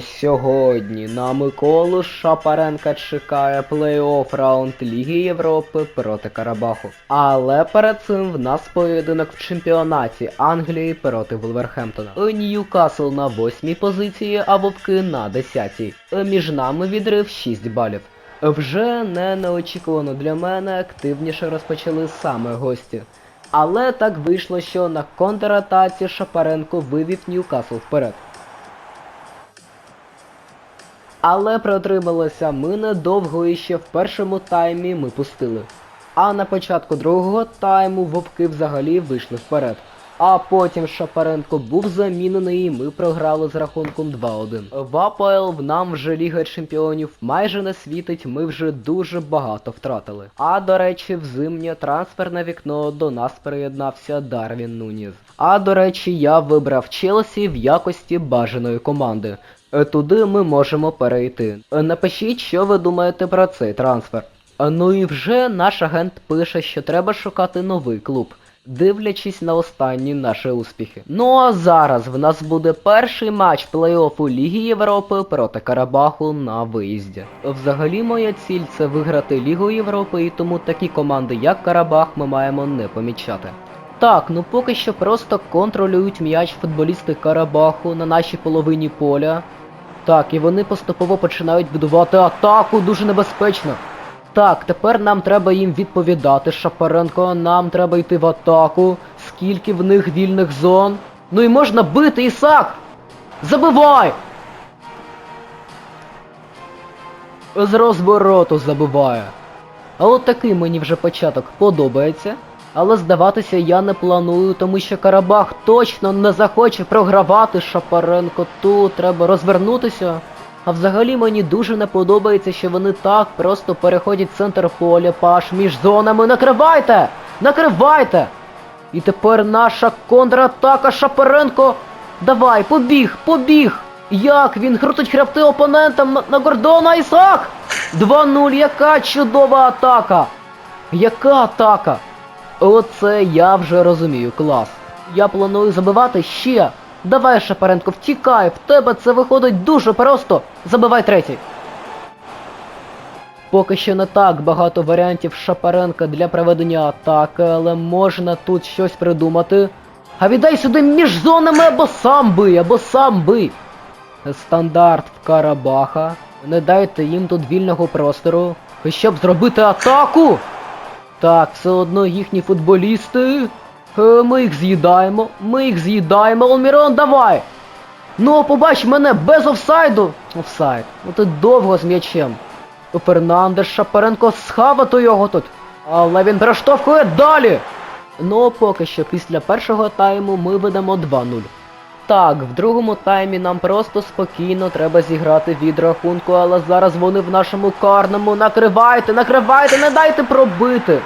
Сьогодні на Миколу Шапаренка чекає плей-офф раунд Ліги Європи проти Карабаху. Але перед цим в нас поєдинок в чемпіонаті Англії проти Вулверхемптона. Ньюкасл на восьмій позиції, а Вовки на десятій. Між нами відрив 6 балів. Вже не неочікувано для мене активніше розпочали саме гості. Але так вийшло, що на контратаці Шапаренко вивів Ньюкасл вперед. Але протрималося ми недовго і ще в першому таймі ми пустили. А на початку другого тайму вовки взагалі вийшли вперед. А потім Шапаренко був замінений і ми програли з рахунком 2-1. В АПЛ в нам вже Ліга Чемпіонів майже не світить, ми вже дуже багато втратили. А до речі, в зимнє трансферне вікно до нас приєднався Дарвін Нуніс. А до речі, я вибрав Челсі в якості бажаної команди. Е, Туди ми можемо перейти. Е, Напишіть, що ви думаєте про цей трансфер. Е, Ну і вже наш агент пише, що треба шукати новий клуб, дивлячись на останні наші успіхи. Ну а зараз в нас буде перший матч плей-оффу Ліги Європи проти Карабаху на виїзді. Взагалі моя ціль це виграти Лігу Європи, і тому такі команди, як Карабах, ми маємо не помічати. Так, ну поки що просто контролюють м'яч футболісти Карабаху на нашій половині поля. Так, і вони поступово починають будувати атаку дуже небезпечно. Так, тепер нам треба їм відповідати, Шапаренко, нам треба йти в атаку. Скільки в них вільних зон. Ну і можна бити, Ісак! Забивай! З розвороту забиває. А от такий мені вже початок подобається. Але здаватися я не планую, тому що Карабах точно не захоче програвати Шапаренко тут, треба розвернутися. А взагалі мені дуже не подобається, що вони так просто переходять центр поля, паш між зонами. Накривайте! Накривайте! І тепер наша контратака Шапаренко. Давай, побіг, побіг! Як він крутить хребти опонентам на, на Гордона Ісак! 2-0, яка чудова атака! Яка атака! Оце я вже розумію, клас. Я планую забивати ще. Давай, Шапаренко, втікай, в тебе це виходить дуже просто. Забивай третій. Поки що не так багато варіантів Шапаренка для проведення атаки, але можна тут щось придумати. А віддай сюди між зонами або сам бий, або сам бий. Стандарт в Карабаха. Не дайте їм тут вільного простору, щоб зробити атаку. Так, все одно їхні футболісти. Е, Ми їх з'їдаємо, ми їх з'їдаємо. Олмірон, давай! Ну, побач мене без офсайду. Офсайд. Ну ти довго з м'ячем. Фернандеш Шапаренко схавати його тут. Але він перештовхує далі. Ну, поки що після першого тайму ми ведемо 2-0. Так, в другому таймі нам просто спокійно треба зіграти від рахунку, але зараз вони в нашому карному. Накривайте, накривайте, не дайте пробити.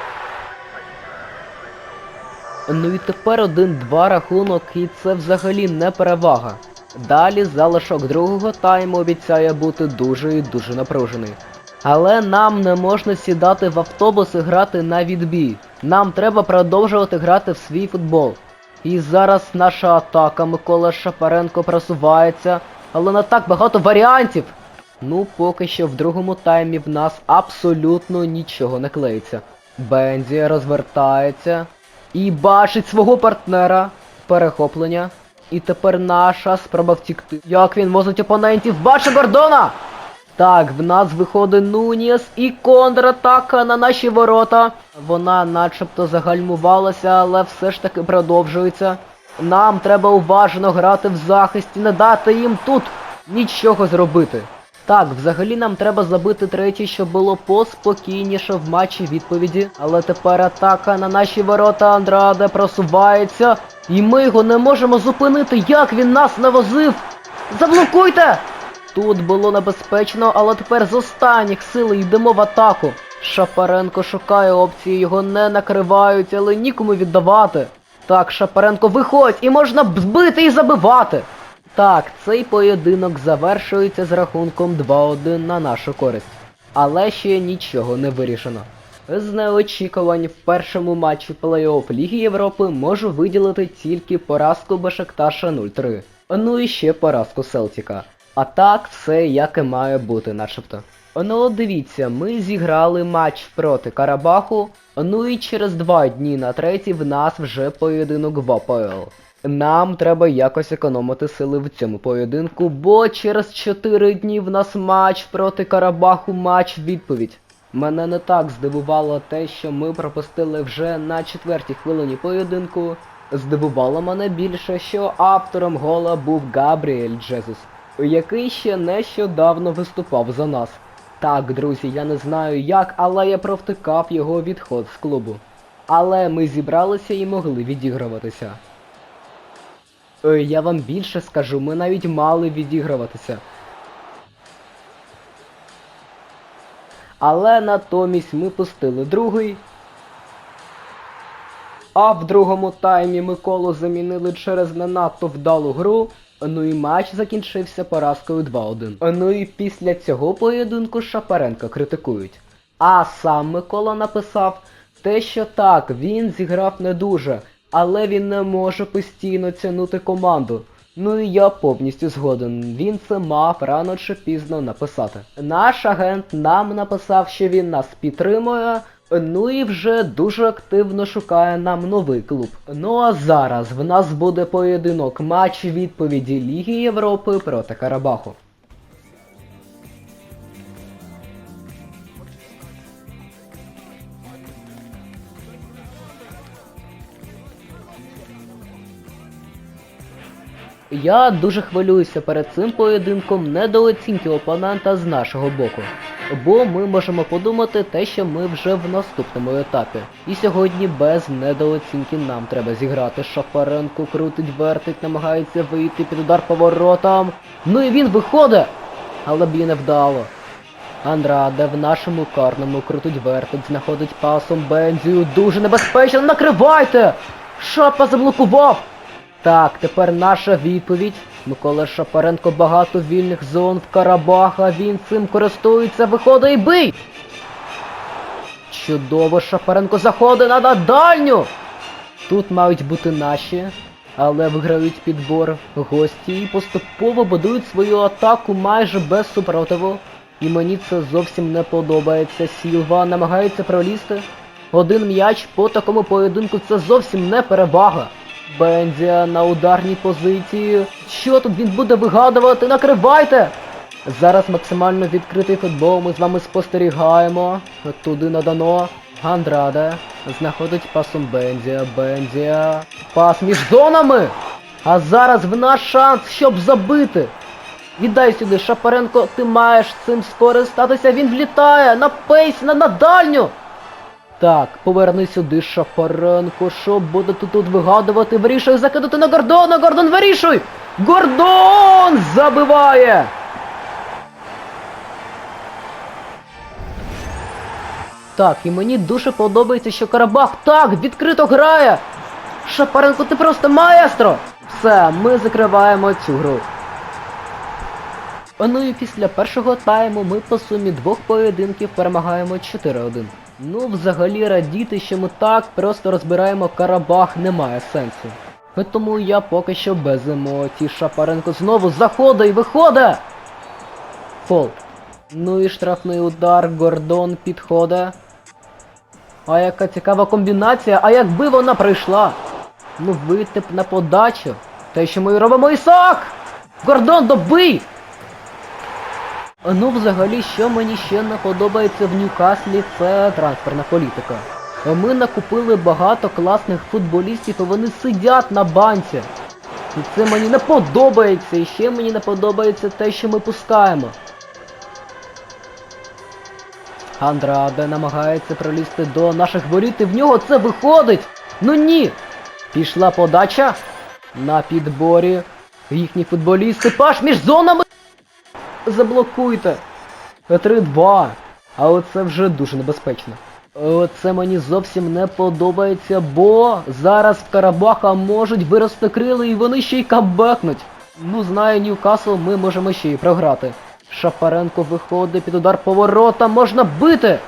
Ну і тепер один-два рахунок, і це взагалі не перевага. Далі залишок другого тайму обіцяє бути дуже і дуже напружений. Але нам не можна сідати в автобус і грати на відбій. Нам треба продовжувати грати в свій футбол. І зараз наша атака Микола Шапаренко просувається, але не так багато варіантів. Ну, поки що в другому таймі в нас абсолютно нічого не клеїться. Бензі розвертається і бачить свого партнера. Перехоплення. І тепер наша спроба втікти. Як він возить опонентів, бачить Гордона! Так, в нас виходить Нуніс і контратака на наші ворота. Вона начебто загальмувалася, але все ж таки продовжується. Нам треба уважно грати в захисті, не дати їм тут нічого зробити. Так, взагалі нам треба забити третій, щоб було поспокійніше в матчі відповіді. Але тепер атака на наші ворота Андраде просувається. І ми його не можемо зупинити. Як він нас навозив? Заблокуйте! Тут було небезпечно, але тепер з останніх сил йдемо в атаку. Шапаренко шукає опції, його не накривають, але нікому віддавати. Так, Шапаренко, виходь, і можна збити і забивати. Так, цей поєдинок завершується з рахунком 2-1 на нашу користь. Але ще нічого не вирішено. З неочікувань в першому матчі плей-офф Ліги Європи можу виділити тільки поразку Бешекташа 0-3. Ну і ще поразку Селтіка. А так все як і має бути, начебто. Ну от дивіться, ми зіграли матч проти Карабаху, ну і через два дні на третій в нас вже поєдинок в АПЛ. Нам треба якось економити сили в цьому поєдинку, бо через 4 дні в нас матч проти Карабаху, матч відповідь. Мене не так здивувало те, що ми пропустили вже на четвертій хвилині поєдинку. Здивувало мене більше, що автором гола був Габріель Джезус, який ще нещодавно виступав за нас. Так, друзі, я не знаю як, але я провтикав його відход з клубу. Але ми зібралися і могли відігруватися. Е, Я вам більше скажу, ми навіть мали відігруватися. Але натомість ми пустили другий. А в другому таймі Миколу замінили через не надто вдалу гру. Ну і матч закінчився поразкою 2-1. Ну і після цього поєдинку Шапаренка критикують. А сам Микола написав те, що так, він зіграв не дуже, але він не може постійно тягнути команду. Ну і я повністю згоден. Він це мав рано чи пізно написати. Наш агент нам написав, що він нас підтримує. Ну і вже дуже активно шукає нам новий клуб. Ну а зараз в нас буде поєдинок матч відповіді Ліги Європи проти Карабаху. Я дуже хвилююся перед цим поєдинком недооцінки опонента з нашого боку. Бо ми можемо подумати те, що ми вже в наступному етапі. І сьогодні без недооцінки нам треба зіграти. Шапаренко крутить, вертить, намагається вийти під удар поворотом. Ну і він виходить! Але б'є невдало. Андраде в нашому карному крутить вертить, знаходить пасом Бензію. Дуже небезпечно, накривайте! Шапа заблокував! Так, тепер наша відповідь. Микола Шапаренко багато вільних зон в Карабаха, він цим користується, виходить і бий! Чудово, Шапаренко заходить на дальню! Тут мають бути наші, але виграють підбор гості і поступово будують свою атаку майже без супротиву. І мені це зовсім не подобається. Сілва намагається пролізти. Один м'яч по такому поєдинку це зовсім не перевага. Бензія на ударній позиції. Що тут він буде вигадувати? Накривайте! Зараз максимально відкритий футбол, ми з вами спостерігаємо. Туди надано. Андраде знаходить пасом Бензія, Бензія. Пас між зонами! А зараз в нас шанс, щоб забити. Віддай сюди, Шапаренко, ти маєш цим скористатися, він влітає на пейс, на, на дальню! Так, поверни сюди, Шапаренко, що буде тут, тут вигадувати? Вирішує закидати на Гордона, Гордон вирішуй! Гордон забиває! Так, і мені дуже подобається, що Карабах так відкрито грає! Шапаренко, ти просто маестро! Все, ми закриваємо цю гру. Ну і після першого тайму ми по сумі двох поєдинків перемагаємо 4-1. Ну, взагалі радіти, що ми так просто розбираємо Карабах немає сенсу. Тому я поки що без емоцій. Шапаренко знову заходить і виходить! Фол. Ну і штрафний удар, Гордон підходить. А яка цікава комбінація, а якби вона прийшла? Ну витип на подачу. Те, що ми робимо Ісак! Гордон, добий! Ну, взагалі, що мені ще не подобається в Ньюкаслі, це трансферна політика. Ми накупили багато класних футболістів, і вони сидять на банці. І це мені не подобається, і ще мені не подобається те, що ми пускаємо. Андраде намагається пролізти до наших воріт, і в нього це виходить! Ну ні! Пішла подача на підборі. Їхні футболісти паш між зонами. Заблокуйте. 3-2. А оце вже дуже небезпечно. Оце мені зовсім не подобається, бо зараз в Карабаха можуть вирости крили і вони ще й камбекнуть. Ну, знаю Ньюкасл, ми можемо ще й програти. Шапаренко виходить під удар поворота, можна бити!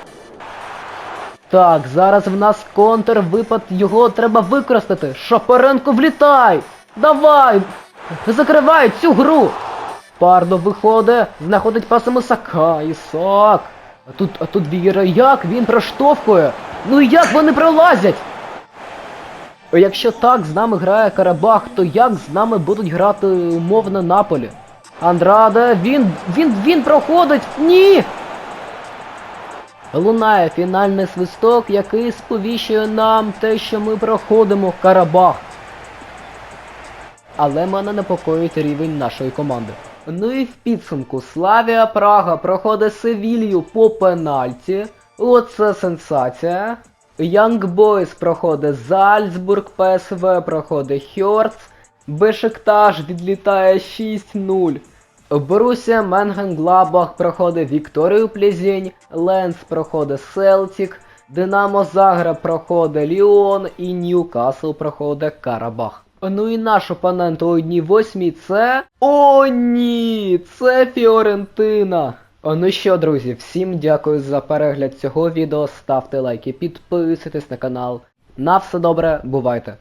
Так, зараз в нас контрвипад, його треба використати. Шапаренко влітай! Давай! Закривай цю гру! Пардо виходить, знаходить паса Ісака, Ісак. А тут, а тут Вієра як він проштовхує? Ну як вони пролазять? Якщо так з нами грає Карабах, то як з нами будуть грати умовно Наполі? Андраде, він, він, він проходить! Ні! Лунає фінальний свисток, який сповіщує нам те, що ми проходимо Карабах. Але мене непокоїть рівень нашої команди. Ну і в підсумку Славія Прага проходить Севілью по пенальті. Оце сенсація. Young Boys проходить Зальцбург, ПСВ проходить Хьорц. Бешикташ відлітає 6-0. Борусія Менгенглабах проходить Вікторію Плезінь, Ленс проходить Селтік, Динамо Загреб проходить Ліон і Ньюкасл проходить Карабах. Ну і наш опонент у одній восьмій це. О, ні! Це Фіорентина! Ну що, друзі, всім дякую за перегляд цього відео. Ставте лайки, підписуйтесь на канал. На все добре, бувайте!